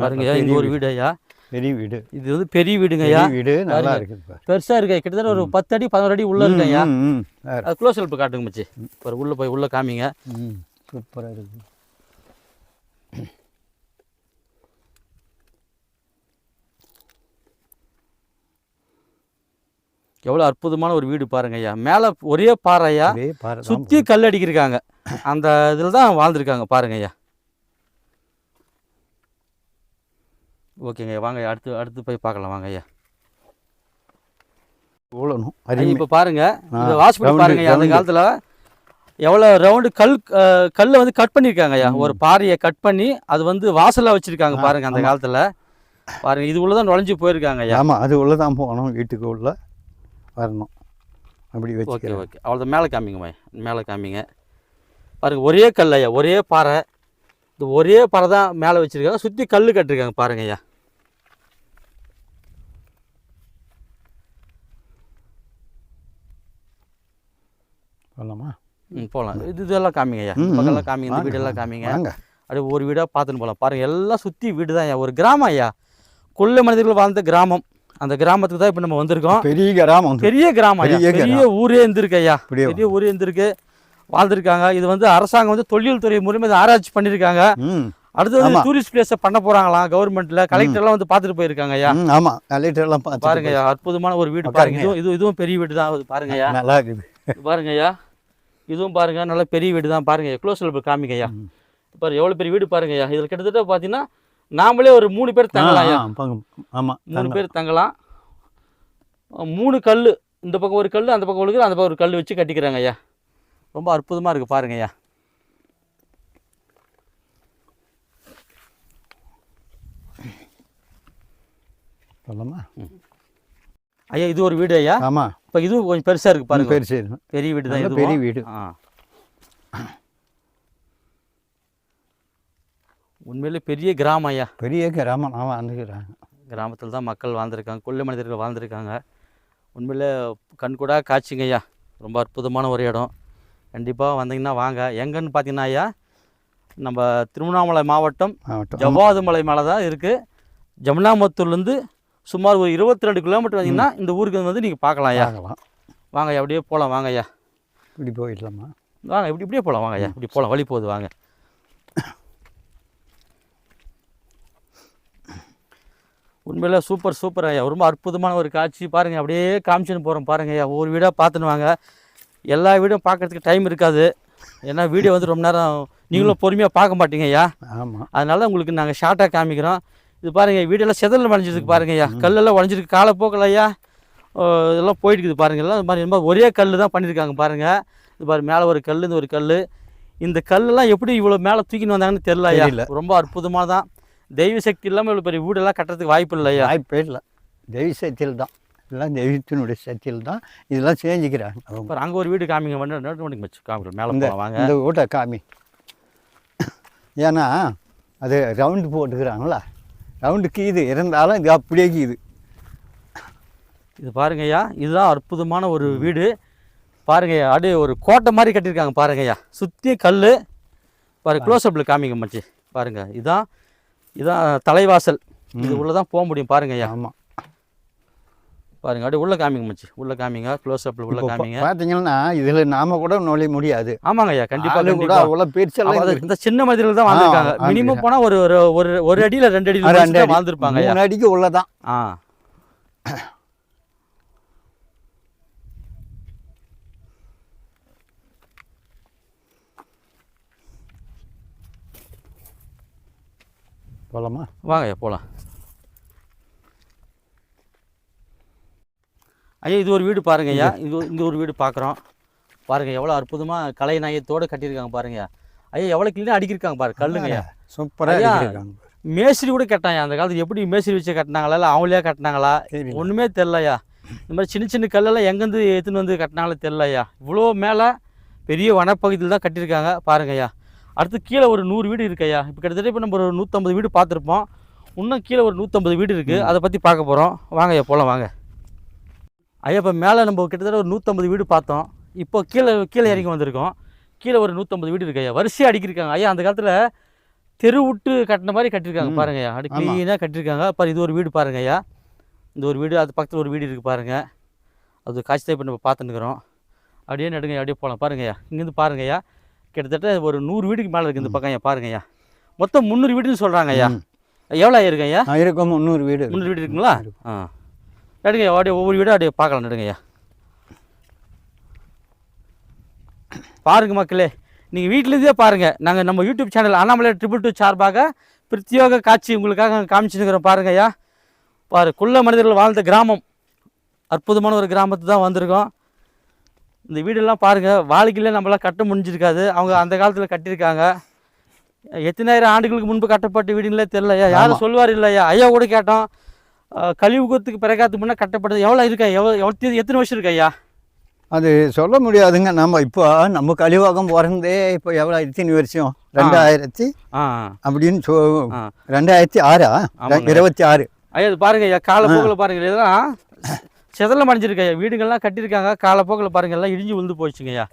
[SPEAKER 1] பாருங்க இங்க ஒரு வீடு. ஐயா.
[SPEAKER 2] பெரிய வீடு.
[SPEAKER 1] இது வந்து பெரிய வீடுங்க ஐயா.
[SPEAKER 2] வீடு நல்லா பாரு.
[SPEAKER 1] பெருசா இருக்கு கிட்டத்தட்ட ஒரு பத்து அடி பதினோரு அடி உள்ள இருக்கு ஐயா. அது க்ளோஸ் ஹெல்ப் காட்டுங்க மச்சி. ஒரு உள்ள போய் உள்ள காமிங்க.
[SPEAKER 2] சூப்பராக இருக்குது
[SPEAKER 1] எவ்வளோ அற்புதமான ஒரு வீடு பாருங்க ஐயா. மேலே ஒரே பாறை ஐயா. சுற்றி கல் அடிக்கிருக்காங்க. அந்த இதில் தான் வாழ்ந்துருக்காங்க பாருங்க ஐயா. ஓகேங்க வாங்க அடுத்து அடுத்து போய் பார்க்கலாம் வாங்க ஐயா.
[SPEAKER 2] அருமை.
[SPEAKER 1] இப்போ பாருங்க இந்த
[SPEAKER 2] round,
[SPEAKER 1] பாருங்க அந்த. காலத்தில் எவ்வளோ ரவுண்டு கல் கல்லை வந்து கட் பண்ணியிருக்காங்க ஐயா. ஒரு பாறையை கட் பண்ணி அது வந்து வாசலாக வச்சுருக்காங்க பாருங்க அந்த காலத்தில். பாருங்க இது உள்ள தான் நுழைஞ்சு போயிருக்காங்க ஐயா.
[SPEAKER 2] ஆமாம் அது உள்ளே தான் போகணும் வீட்டுக்கு உள்ள வரணும். அப்படி
[SPEAKER 1] ஓகே
[SPEAKER 2] வச்சுக்கிறேன்.
[SPEAKER 1] ஓகே. அவ்வளோ மேலே காமிங்கம்மா மேலே காமிங்க. பாருங்க ஒரே கல் ஐயா ஒரே பாறை. இந்த ஒரே பாறை தான் மேலே வச்சுருக்காங்க. சுற்றி கல் கட்டிருக்காங்க பாருங்க ஐயா.
[SPEAKER 2] சொல்லலாமா
[SPEAKER 1] ம் போகலாம் இது இதெல்லாம் காமிங்க ஐயா. பக்கம்லாம். காமிங்க இந்த வீடெல்லாம் காமிங்க. அப்படியே ஒரு வீடாக பார்த்துன்னு போகலாம் பாருங்கள் எல்லாம் சுற்றி வீடு தான் ஐயா. ஒரு கிராமம் ஐயா. கொள்ளை மனிதர்கள் வாழ்ந்த கிராமம். அந்த கிராமத்துக்கு தான் இப்போ நம்ம வந்திருக்கோம்.
[SPEAKER 2] பெரிய கிராமம்.
[SPEAKER 1] பெரிய கிராமம்
[SPEAKER 2] பெரிய
[SPEAKER 1] ஊரே இருந்திருக்கு ஐயா. பெரிய ஊரே இருந்திருக்கு. வாழ்ந்திருக்காங்க. இது வந்து அரசாங்கம் வந்து தொழில் துறை மூலியமாக இதை ஆராய்ச்சி பண்ணியிருக்காங்க. அடுத்து வந்து
[SPEAKER 2] ஆமா.
[SPEAKER 1] டூரிஸ்ட் பிளேஸை பண்ண போகிறாங்களாம் கவர்மெண்ட்ல கலெக்டர்லாம் வந்து பார்த்துட்டு போயிருக்காங்க ஐயா.
[SPEAKER 2] ம் ஆமாம் கலெக்டர்லாம் பார்த்து
[SPEAKER 1] பாருங்க ஐயா அற்புதமான ஒரு வீடு பாருங்க. இதுவும் இது இதுவும் பெரிய வீடு தான். பாருங்க ஐயா.
[SPEAKER 2] நல்லா இருக்குது.
[SPEAKER 1] பாருங்க ஐயா. இதுவும் பாருங்க நல்ல பெரிய வீடு தான். பாருங்க க்ளோஸ் காமிங்க ஐயா. பாரு எவ்வளோ பெரிய வீடு பாருங்க ஐயா. இதில் கிட்டத்தட்ட பார்த்தீங்கன்னா நாமளே ஒரு மூணு பேர் தங்கலாம் ஐயா.
[SPEAKER 2] ஆமாம்
[SPEAKER 1] மூணு பேர் தங்கலாம். மூணு கல் இந்த பக்கம் ஒரு கல் அந்த பக்கம் ஒரு கல் அந்த பக்கம் ஒரு கல் வச்சு கட்டிக்கிறாங்க ஐயா. ரொம்ப அற்புதமாக இருக்குது பாருங்க ஐயா.
[SPEAKER 2] சொல்லலாமா
[SPEAKER 1] ஐயா இது ஒரு வீடு ஐயா?
[SPEAKER 2] ஆமாம்
[SPEAKER 1] இப்போ இதுவும் கொஞ்சம் பெருசாக இருக்குது பாருங்க.
[SPEAKER 2] பேர் சரி
[SPEAKER 1] பெரிய வீடு தான் இதுவும்.
[SPEAKER 2] பெரிய வீடு.
[SPEAKER 1] ஆ. உண்மையிலே பெரிய கிராமம் ஐயா.
[SPEAKER 2] பெரிய கிராமம். நான் வந்துக்கிறாங்க
[SPEAKER 1] கிராமத்தில் தான் மக்கள் வாழ்ந்திருக்காங்க கொள்ளை மனிதர்கள் வாழ்ந்திருக்காங்க. உண்மையிலே கண்கூடா காட்சிங்க ஐயா. ரொம்ப அற்புதமான ஒரு இடம். கண்டிப்பாக வந்தீங்கன்னா வாங்க. எங்கன்னு பார்த்தீங்கன்னா ஐயா நம்ம திருவண்ணாமலை மாவட்டம்
[SPEAKER 2] மாவட்டம்.
[SPEAKER 1] ஜவ்வாது மலை மேலே தான் இருக்குது ஜமுனாமத்தூர்லேருந்து சுமார் ஒரு இருபத்தி ரெண்டு கிலோமீட்டர் வந்தீங்கன்னா இந்த ஊருக்கு வந்து நீங்கள் பார்க்கலாம் ஐயா. வாங்க ஐயா அப்படியே போகலாம் வாங்க ஐயா.
[SPEAKER 2] இப்படி போயிடலாமா?
[SPEAKER 1] வாங்க இப்படி இப்படியே போகலாம் வாங்க ஐயா இப்படி போகலாம் வழி போகுது. வாங்க. உண்மையில சூப்பர் சூப்பர் ஐயா. ரொம்ப அற்புதமான ஒரு காட்சி. பாருங்கள் அப்படியே காமிச்சுன்னு போகிறோம் பாருங்க ஐயா. ஒவ்வொரு வீடாக பார்த்துன்னு வாங்க. எல்லா வீடும் பார்க்கறதுக்கு டைம் இருக்காது. ஏன்னா வீடியோ வந்து ரொம்ப நேரம் நீங்களும் பொறுமையாக பார்க்க மாட்டீங்க ஐயா.
[SPEAKER 2] ஆமாம்
[SPEAKER 1] அதனால உங்களுக்கு நாங்கள் ஷார்ட்டாக காமிக்கிறோம். இது பாருங்க வீடெல்லாம் செதல் வளைஞ்சிருக்கு பாருங்க ஐயா. கல்லெல்லாம் உடஞ்சிருக்கு காலப்போக்கில் ஐயா. இதெல்லாம் போயிட்டு இருக்குது பாருங்க. எல்லாம் இது மாதிரி மாதிரி ஒரே கல் தான் பண்ணியிருக்காங்க பாருங்க. இது பாரு மேலே ஒரு கல் இந்த ஒரு கல் இந்த கல்லெல்லாம் எப்படி இவ்வளோ மேலே தூக்கின்னு வந்தாங்கன்னு தெரியல ஐயா. ரொம்ப அற்புதமாக தான் தெய்வ சக்தி இல்லாமல் இவ்வளோ பெரிய வீடெல்லாம் கட்டுறதுக்கு வாய்ப்பு இல்லை ஐயா.
[SPEAKER 2] வாய்ப்பே இல்லை. தெய்வ சக்தியில் தான் எல்லாம் தெய்வத்தினுடைய சக்தியில் தான் இதெல்லாம் செஞ்சுக்கிறாங்க.
[SPEAKER 1] பாரு அங்கே ஒரு வீடு காமிங்க வச்சு காமிக்கிறோம். மேலே வாங்க.
[SPEAKER 2] இந்த வீட்டை காமி. ஏன்னா அது ரவுண்டு போட்டுக்கிறாங்களா ரவுண்டு கீது இருந்தாலும் இது அப்படியே கீது.
[SPEAKER 1] இது பாருங்க ஐயா இதுதான் அற்புதமான ஒரு வீடு. பாருங்க ஐயா அப்படியே ஒரு கோட்டை மாதிரி கட்டியிருக்காங்க பாருங்க ஐயா. சுற்றி கல் பாரு க்ளோஸ்அப்பில் காமிங்க மச்சி. பாருங்க இதான் இதான் தலைவாசல். இது உள்ளே தான் போக முடியும் பாருங்க ஐயா.
[SPEAKER 2] ஆமாம்
[SPEAKER 1] பாருங்க அப்படியே உள்ள காமிங்க மச்சி. உள்ள காமிங்க க்ளோஸ்அப்பில் உள்ள காமிங்க.
[SPEAKER 2] பார்த்தீங்கன்னா இதில் நாம கூட நுழைய முடியாது.
[SPEAKER 1] ஆமாங்க ஐயா கண்டிப்பாக
[SPEAKER 2] ஆளு கூட
[SPEAKER 1] கண்டிப்பாக
[SPEAKER 2] அவ்வளோ பெருசெல்லாம்.
[SPEAKER 1] இந்த சின்ன மதியில் தான் வாழ்ந்துருக்காங்க மினிமம் போனால் ஒரு ஒரு ஒரு அடியில் ரெண்டு
[SPEAKER 2] ரெண்டு
[SPEAKER 1] அடியில்
[SPEAKER 2] அடி.
[SPEAKER 1] வாழ்ந்துருப்பாங்க
[SPEAKER 2] மூணு அடிக்கு உள்ளதான்.
[SPEAKER 1] ஆ.
[SPEAKER 2] போலாமா?
[SPEAKER 1] வாங்க ஐயா போகலாம் ஐயா இது ஒரு வீடு பாருங்க ஐயா. இது இங்கே ஒரு வீடு பார்க்குறோம் பாருங்க எவ்வளோ அற்புதமாக கலை நயத்தோடு கட்டியிருக்காங்க பாருங்க. ஐயா எவ்வளோ கிளீனாக அடிக்கிருக்காங்க பாரு கல்லுங்க ஐயா.
[SPEAKER 2] சூப்பராக
[SPEAKER 1] மேஸ்திரி கூட கட்டாங்க அந்த காலத்துல. எப்படி மேஸ்திரி வச்சு கட்டினாங்களா இல்லை அவங்களே கட்டினாங்களா. ஒன்றுமே தெரிலையா இந்த மாதிரி சின்ன சின்ன கல்லெல்லாம் எங்கேருந்து எடுத்துன்னு வந்து கட்டினாங்களோ தெரிலையா இவ்வளோ மேலே பெரிய வனப்பகுதியில் தான் கட்டியிருக்காங்க பாருங்க ஐயா. அடுத்து கீழே ஒரு நூறு வீடு இருக்கு ஐயா. இப்போ கிட்டத்தட்ட இப்போ நம்ம ஒரு நூற்றம்பது வீடு பார்த்துருப்போம். இன்னும் கீழே ஒரு நூற்றம்பது வீடு இருக்குது அதை பற்றி பார்க்க போகிறோம் வாங்க ஐயா போகலாம் வாங்க. ஐயா இப்போ மேலே நம்ம கிட்டத்தட்ட ஒரு நூற்றம்பது வீடு பார்த்தோம். இப்போ கீழே கீழே இறங்கி வந்திருக்கோம். கீழே ஒரு நூற்றம்பது வீடு இருக்கு ஐயா. வரிசையாக அடிக்கிருக்காங்க. ஐயா அந்த காலத்தில் தெரு விட்டு கட்டின மாதிரி கட்டியிருக்காங்க. பாருங்க ஐயா. அப்படி. க்ளீனாக கட்டியிருக்காங்க பாரு இது ஒரு வீடு பாருங்க ஐயா. இந்த ஒரு வீடு அது பக்கத்தில் ஒரு வீடு இருக்குது பாருங்க. அது காட்சி இப்போ நம்ம பார்த்துன்னுக்குறோம். அப்படியே நடுங்க அப்படியே போகலாம் பாருங்க ஐயா. இங்கேருந்து பாருங்க ஐயா. கிட்டத்தட்ட ஒரு நூறு வீடுக்கு மேலே இருக்குது இந்த பக்கம் ஐயா. பாருங்க ஐயா. மொத்தம் முந்நூறு வீடுன்னு சொல்கிறாங்க ஐயா. எவ்வளோ ஐயா?
[SPEAKER 2] ஆ, இருக்கும் முந்நூறு வீடு.
[SPEAKER 1] முந்நூறு வீடு இருக்குங்களா? ஆ. நடுங்க ஐயா அப்படியே ஒவ்வொரு வீடும் அப்படியே பார்க்கலாம் நடுங்க ஐயா. பாருங்க மக்களே நீங்கள் வீட்டிலேருந்தே பாருங்கள் நாங்கள் நம்ம YouTube channel Annamalai triple two சார்பாக பிரத்யேக காட்சி உங்களுக்காக காமிச்சுருக்கிறோம் பாருங்க ஐயா. பாரு குள்ள மனிதர்கள் வாழ்ந்த கிராமம். அற்புதமான ஒரு கிராமத்து தான் வந்திருக்கோம். இந்த வீடெல்லாம் பாருங்கள் வாழ்க்கையில நம்மளாம் கட்ட முடிஞ்சிருக்காது. அவங்க அந்த காலத்தில் கட்டியிருக்காங்க. எத்தனாயிரம் ஆண்டுகளுக்கு முன்பு கட்டப்பட்ட வீடுங்களே தெரியல ஐயா. யாரும் சொல்லுவார் இல்லை ஐயா. ஐயா கூட கேட்டோம். அஹ், கலியுகத்துக்கு பிறகாத்துக்கு முன்னே கட்டப்பட்டது எவ்வளோ இருக்கா எவ்வளோ எவ்வளோ எத்தனை வருஷம் இருக்கு ஐயா?
[SPEAKER 2] அது சொல்ல முடியாதுங்க. நம்ம இப்போ நம்ம கலிவாகம் பிறந்தே இப்போ எவ்வளோ எத்தனை வருஷம். ரெண்டாயிரத்தி அப்படின்னு சொ. ரெண்டாயிரத்தி ஆறா. இருபத்தி ஆறு.
[SPEAKER 1] ஐயா இது பாருங்க ஐயா காலப்போக்கில் பாருங்க இதெல்லாம் செதலம் அடைஞ்சிருக்கு ஐயா. வீடுங்கள்லாம் கட்டியிருக்காங்க காலப்போக்கில் பாருங்க எல்லாம் இடிஞ்சு விழுந்து போச்சுங்க ஐயா.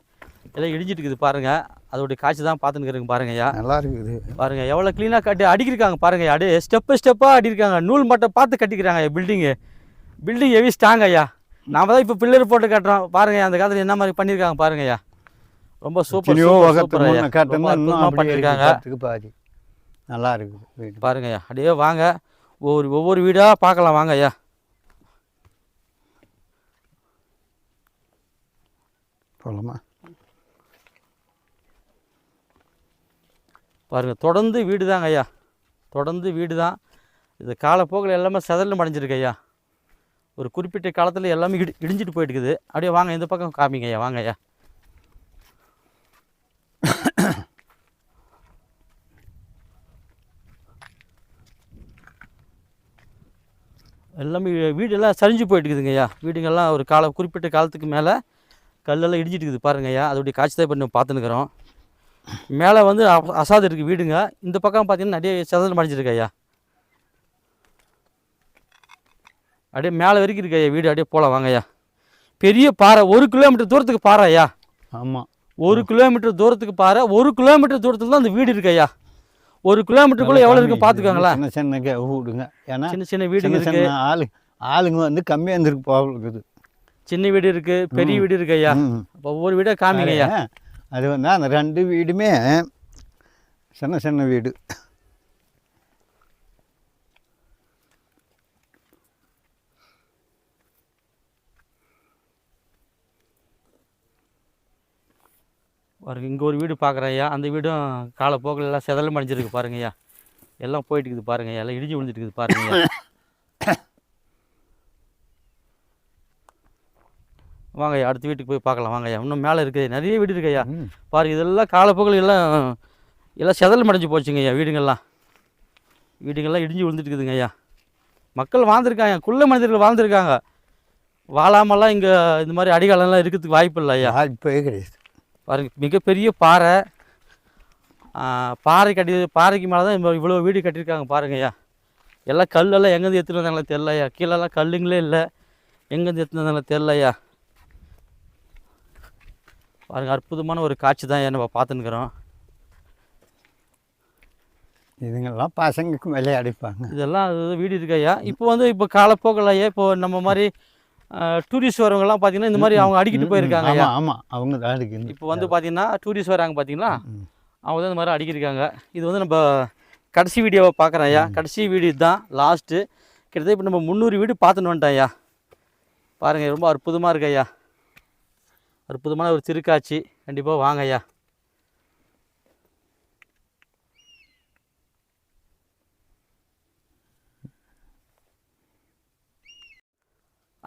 [SPEAKER 1] எல்லாம் இடிஞ்சிட்டு இருக்குது பாருங்க. அதோடைய காட்சி தான் பார்த்துன்னு பாருங்க ஐயா.
[SPEAKER 2] நல்லா இருக்குது.
[SPEAKER 1] பாருங்க எவ்வளோ க்ளீனாக கட்டி அடிக்கிருக்காங்க பாருங்க அப்படியே ஸ்டெப்பு ஸ்டெப்பாக அடிக்கிறாங்க நூல் மட்டும் பார்த்து கட்டிக்கிறாங்க பில்டிங்கு பில்டிங் ஹெவி ஸ்ட்ராங் ஐயா. நாம தான் இப்போ பில்லர் போட்டு கட்டுறோம். பாருங்க அந்த காலத்தில் என்ன மாதிரி பண்ணியிருக்காங்க பாருங்க ஐயா. ரொம்ப சூப்பர் பண்ணியிருக்காங்க
[SPEAKER 2] நல்லா இருக்குது
[SPEAKER 1] பாருங்க ஐயா அப்படியே வாங்க. ஒவ்வொரு ஒவ்வொரு வீடாக பார்க்கலாம் வாங்க ஐயா.
[SPEAKER 2] போகலாமா
[SPEAKER 1] பாருங்க தொடர்ந்து வீடு தாங்க ஐயா. தொடர்ந்து வீடு தான். இது காலப்போக்கில் எல்லாமே செதலும் அடைஞ்சிருக்கு ஐயா. ஒரு குறிப்பிட்ட காலத்தில் எல்லாமே இடி இடிஞ்சிட்டு போயிட்டு அப்படியே வாங்க இந்த பக்கம் காமிங்க ஐயா வாங்க ஐயா. எல்லாமே வீடெல்லாம் சரிஞ்சு போயிட்டுக்குதுங்க ஐயா. வீடுங்கள்லாம் ஒரு கால குறிப்பிட்ட காலத்துக்கு மேலே கல்லெல்லாம் இடிஞ்சிட்டு இருக்குது பாருங்க ஐயா. அதோடைய காட்சி தான் இப்போ நம்ம பார்த்துன்னுக்குறோம். மேலே வந்து அச- அசாது இருக்குது வீடுங்க. இந்த பக்கம் பார்த்தீங்கன்னா நிறைய செதல் மடிஞ்சிருக்கு ஐயா. அப்படியே மேலே வரைக்கும் இருக்கு ஐயா வீடு. அப்படியே போகலாம் வாங்க ஐயா. பெரிய பாறை ஒரு கிலோமீட்டர் தூரத்துக்கு பாறை ஐயா.
[SPEAKER 2] ஆமாம்
[SPEAKER 1] ஒரு கிலோமீட்டர் தூரத்துக்கு பாறை ஒரு கிலோமீட்டர் தூரத்துக்கு தான் அந்த வீடு இருக்கு ஐயா. ஒரு கிலோமீட்டருக்குள்ளே எவ்வளோ இருக்கு பார்த்துக்கோங்களேன்
[SPEAKER 2] சின்ன வீடுங்க ஏன்னா
[SPEAKER 1] சின்ன சின்ன வீடுங்க இருக்கு.
[SPEAKER 2] ஆளு ஆளுங்க வந்து கம்மியாக இருந்திருக்கு போக இருக்குது.
[SPEAKER 1] சின்ன வீடு இருக்கு பெரிய வீடு இருக்கு ஐயா. ஒவ்வொரு வீடாக காமிங்க ஐயா.
[SPEAKER 2] அது வந்து அந்த ரெண்டு வீடுமே சின்ன சின்ன வீடு.
[SPEAKER 1] பாருங்க இங்கே ஒரு வீடு பார்க்குறேன் ஐயா. அந்த வீடும் காலப்போக்கில் எல்லாம் செதலும் அடைஞ்சிருக்கு பாருங்க ஐயா. எல்லாம் போயிட்டு இருக்குது பாருங்க எல்லாம் இடிஞ்சு விழுந்துட்டு இருக்குது பாருங்கய்யா வாங்க ஐயா அடுத்த வீட்டுக்கு போய் பார்க்கலாம். வாங்க ஐயா இன்னும் மேலே இருக்குது. நிறைய வீடு இருக்கு ஐயா. பாருங்க இதெல்லாம் காலப்போக்கில் எல்லாம் எல்லாம் செதல் அடைஞ்சு போச்சுங்க ஐயா வீடுங்கள்லாம். வீடுங்கள்லாம் இடிஞ்சு விழுந்துட்டு இருக்குதுங்க ஐயா. மக்கள் வாழ்ந்துருக்காங்க குள்ள மனிதர்கள் வாழ்ந்துருக்காங்க. வாழாமலாம் இங்கே இந்த மாதிரி அடிகாலம்லாம் இருக்கிறதுக்கு வாய்ப்பு இல்லை ஐயா.
[SPEAKER 2] வாய்ப்பே கிடையாது.
[SPEAKER 1] பாருங்க மிகப்பெரிய பாறை. ஆ, பாறைக்கு அடி பாறைக்கு மேலே தான் இவ்வளோ- வீடு கட்டியிருக்காங்க பாருங்க ஐயா. எல்லாம் கல்லெல்லாம் எங்கேருந்து எடுத்துகிட்டு வந்தாங்களே தெரில ஐயா. கீழெல்லாம் கல்லுங்களே இல்லை. எங்கேருந்து எடுத்துட்டு வந்தாங்களே தெரில ஐயா. பாருங்க அற்புதமான ஒரு காட்சி தான் நம்ம பார்த்துன்னுக்குறோம்.
[SPEAKER 2] இதுங்கெல்லாம் பசங்களுக்கு விளையாடிப்பாங்க
[SPEAKER 1] இதெல்லாம் அது வீடு இருக்கு ஐயா. இப்போ வந்து இப்போ காலப்போக்கில் ஐயா இப்போ நம்ம மாதிரி டூரிஸ்ட் வரவங்கலாம் பார்த்தீங்கன்னா இந்த மாதிரி அவங்க அடிக்கிட்டு போயிருக்காங்க ஐயா.
[SPEAKER 2] ஆமாம் அவங்க தான் இருக்கு
[SPEAKER 1] இப்போ வந்து பார்த்தீங்கன்னா டூரிஸ்ட் வராங்க பார்த்தீங்களா. அவங்க தான் இந்த மாதிரி அடிக்கிருக்காங்க. இது வந்து நம்ம கடைசி வீடியோவை பார்க்குறோம் ஐயா. கடைசி வீடியோ தான் லாஸ்ட்டு கிட்டத்தட்ட இப்போ நம்ம முந்நூறு வீடு பார்த்துன்னு வந்துட்டோம் ஐயா. பாருங்கள் ரொம்ப அற்புதமாக இருக்கு ஐயா. அற்புதமான ஒரு திருக்காட்சி. கண்டிப்பாக வாங்க ஐயா.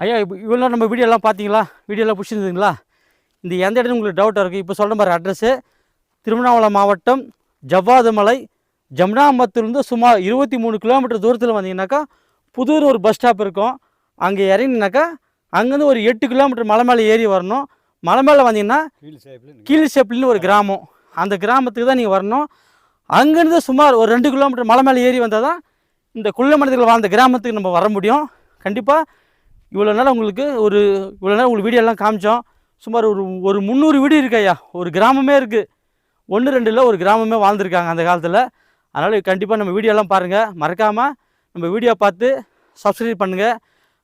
[SPEAKER 1] ஐயா இப்போ இவ்வளோ நம்ம வீடியோலாம் பார்த்தீங்களா? வீடியோலாம் பிடிச்சிருந்துங்களா? இந்த எந்த இடத்துல உங்களுக்கு டவுட்டாக இருக்குது இப்போ சொல்கிற மாதிரி அட்ரஸ்ஸு திருவண்ணாமலை மாவட்டம் ஜவ்வாதுமலை ஜம்னாமத்திலிருந்து சுமார் இருபத்தி மூணு கிலோமீட்டர் தூரத்தில் வந்தீங்கன்னாக்கா புதூர் ஒரு பஸ் ஸ்டாப் இருக்கும். அங்கே இறங்கினாக்கா அங்கேருந்து ஒரு எட்டு கிலோமீட்டர் மலை மேலே ஏறி வரணும். மலை மேலே வந்தீங்கன்னா கீழ்செப்பில்னு ஒரு கிராமம். அந்த கிராமத்துக்கு தான் நீங்கள் வரணும். அங்கேருந்து சுமார் ஒரு ரெண்டு கிலோமீட்டர் மலை மேலே ஏறி வந்தால் தான் இந்த குள்ள மனிதர்கள் வாழ்ந்த கிராமத்துக்கு நம்ம வர முடியும். கண்டிப்பாக இவ்வளோ நேரம் உங்களுக்கு ஒரு இவ்வளோ நேரம் உங்களுக்கு வீடியோ எல்லாம் காமிச்சோம். சுமார் ஒரு ஒரு முந்நூறு வீடு இருக்கு ஐயா. ஒரு கிராமமே இருக்குது ஒன்று ரெண்டு இல்லை ஒரு கிராமமே வாழ்ந்துருக்காங்க அந்த காலத்தில். அதனால் கண்டிப்பாக நம்ம வீடியோலாம் பாருங்கள் மறக்காமல் நம்ம வீடியோ பார்த்து சப்ஸ்கிரைப் பண்ணுங்கள்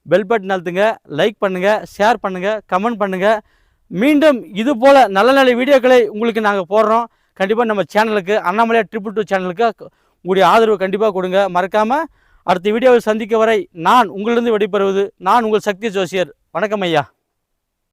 [SPEAKER 1] பெல் பட்டன் அழுத்துங்க. லைக் பண்ணுங்கள் ஷேர் பண்ணுங்கள் கமெண்ட் பண்ணுங்கள் மீண்டும் இது போல் நல்ல நல்ல வீடியோக்களை உங்களுக்கு நாங்கள் போடுறோம். கண்டிப்பாக நம்ம சேனலுக்கு அண்ணாமலையா ட்ரிபிள் டூ சேனலுக்கு உங்களுடைய ஆதரவு கண்டிப்பாக கொடுங்க. மறக்காமல் அடுத்த வீடியோவில் சந்திக்க வரை நான் உங்களிலிருந்து விடைபெறுவது நான் உங்கள் சக்தி ஜோசியர். வணக்கம் ஐயா.